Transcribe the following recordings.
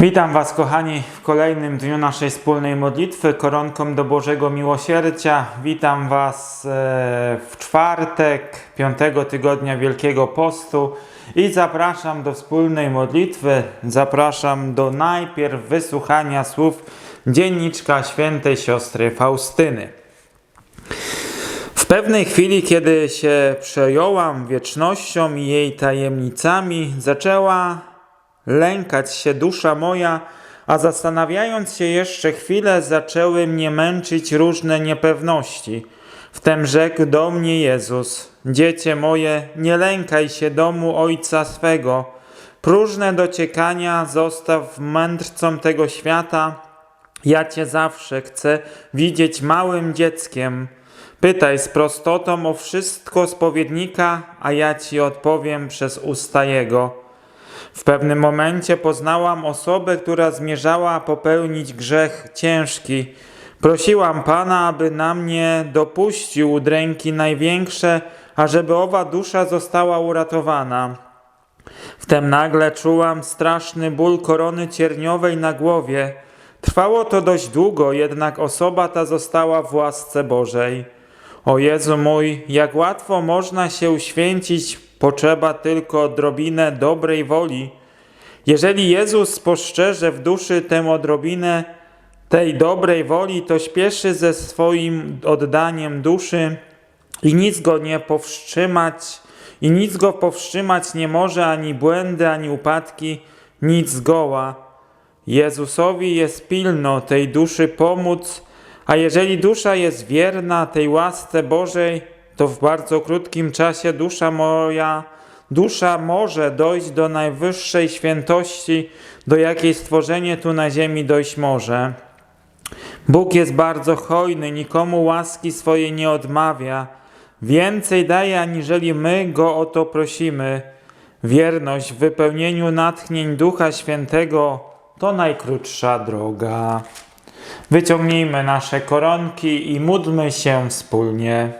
Witam Was, kochani, w kolejnym dniu naszej wspólnej modlitwy, koronką do Bożego Miłosierdzia. Witam Was e, w czwartek, piątego tygodnia Wielkiego Postu i zapraszam do wspólnej modlitwy. Zapraszam do najpierw wysłuchania słów dzienniczka świętej siostry Faustyny. W pewnej chwili, kiedy się przejąłam wiecznością i jej tajemnicami, zaczęła lękać się dusza moja, a zastanawiając się jeszcze chwilę, zaczęły mnie męczyć różne niepewności. Wtem rzekł do mnie Jezus: Dziecię moje, nie lękaj się domu ojca swego. Próżne dociekania zostaw mędrcom tego świata. Ja cię zawsze chcę widzieć małym dzieckiem. Pytaj z prostotą o wszystko spowiednika, a ja ci odpowiem przez usta jego. W pewnym momencie poznałam osobę, która zmierzała popełnić grzech ciężki. Prosiłam Pana, aby na mnie dopuścił udręki największe, ażeby owa dusza została uratowana. Wtem nagle czułam straszny ból korony cierniowej na głowie. Trwało to dość długo, jednak osoba ta została w łasce Bożej. O Jezu mój, jak łatwo można się uświęcić, potrzeba tylko odrobinę dobrej woli. Jeżeli Jezus spostrzeże w duszy tę odrobinę tej dobrej woli, to śpieszy ze swoim oddaniem duszy i nic go nie powstrzymać, i nic go powstrzymać nie może ani błędy, ani upadki, nic zgoła. Jezusowi jest pilno tej duszy pomóc, a jeżeli dusza jest wierna tej łasce Bożej, to w bardzo krótkim czasie dusza moja, dusza może dojść do najwyższej świętości, do jakiej stworzenie tu na ziemi dojść może. Bóg jest bardzo hojny, nikomu łaski swojej nie odmawia. Więcej daje, aniżeli my go o to prosimy. Wierność w wypełnieniu natchnień Ducha Świętego to najkrótsza droga. Wyciągnijmy nasze koronki i módlmy się wspólnie.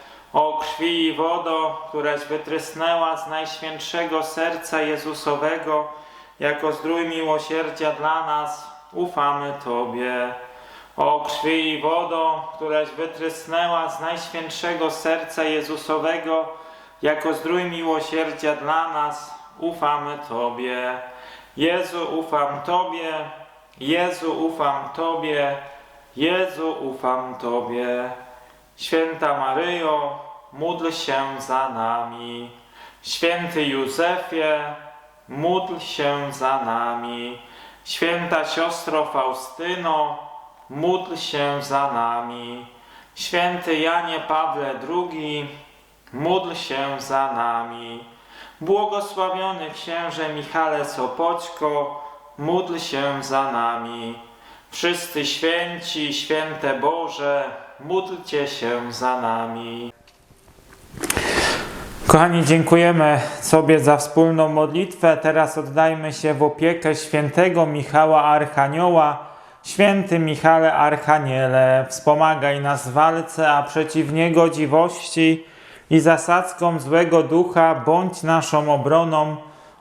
O krwi i wodo, któraś wytrysnęła z najświętszego serca Jezusowego, jako zdrój miłosierdzia dla nas, ufamy Tobie. O krwi i wodo, któraś wytrysnęła z najświętszego serca Jezusowego, jako zdrój miłosierdzia dla nas, ufamy Tobie. Jezu, ufam Tobie. Jezu, ufam Tobie. Jezu, ufam Tobie. Święta Maryjo, módl się za nami. Święty Józefie, módl się za nami. Święta siostro Faustyno, módl się za nami. Święty Janie Pawle II, módl się za nami. Błogosławiony księże Michale Sopoćko, módl się za nami. Wszyscy święci, święte Boże, módlcie się za nami. Kochani, dziękujemy sobie za wspólną modlitwę. Teraz oddajmy się w opiekę świętego Michała Archanioła. Święty Michale Archaniele, wspomagaj nas w walce, a przeciw niegodziwości i zasadzkom złego ducha bądź naszą obroną,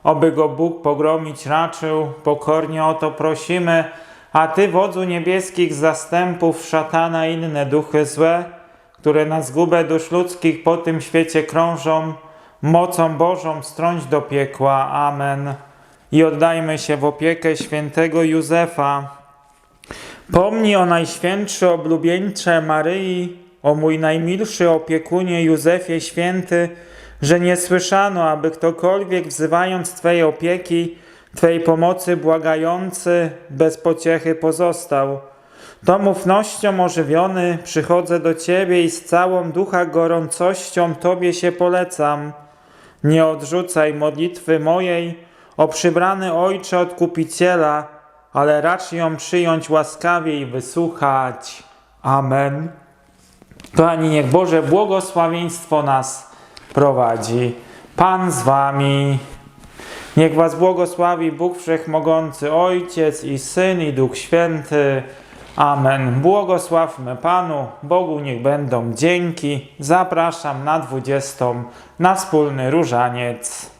oby go Bóg pogromić raczył. Pokornie o to prosimy, a Ty, wodzu niebieskich zastępów szatana inne duchy złe, które na zgubę dusz ludzkich po tym świecie krążą, mocą Bożą strąć do piekła. Amen. I oddajmy się w opiekę świętego Józefa. Pomnij o najświętszy oblubieńcze Maryi, o mój najmilszy opiekunie Józefie Święty, że nie słyszano, aby ktokolwiek wzywając Twej opieki, Twej pomocy błagający, bez pociechy pozostał. Tą ufnością ożywiony przychodzę do Ciebie i z całą ducha gorącością Tobie się polecam. Nie odrzucaj modlitwy mojej, o przybrany Ojcze Odkupiciela, ale racz ją przyjąć łaskawie i wysłuchać. Amen. Kochani, niech Boże błogosławieństwo nas prowadzi. Pan z Wami. Niech Was błogosławi Bóg Wszechmogący, Ojciec i Syn i Duch Święty. Amen. Błogosławmy Panu, Bogu niech będą dzięki. Zapraszam na 20 na wspólny różaniec.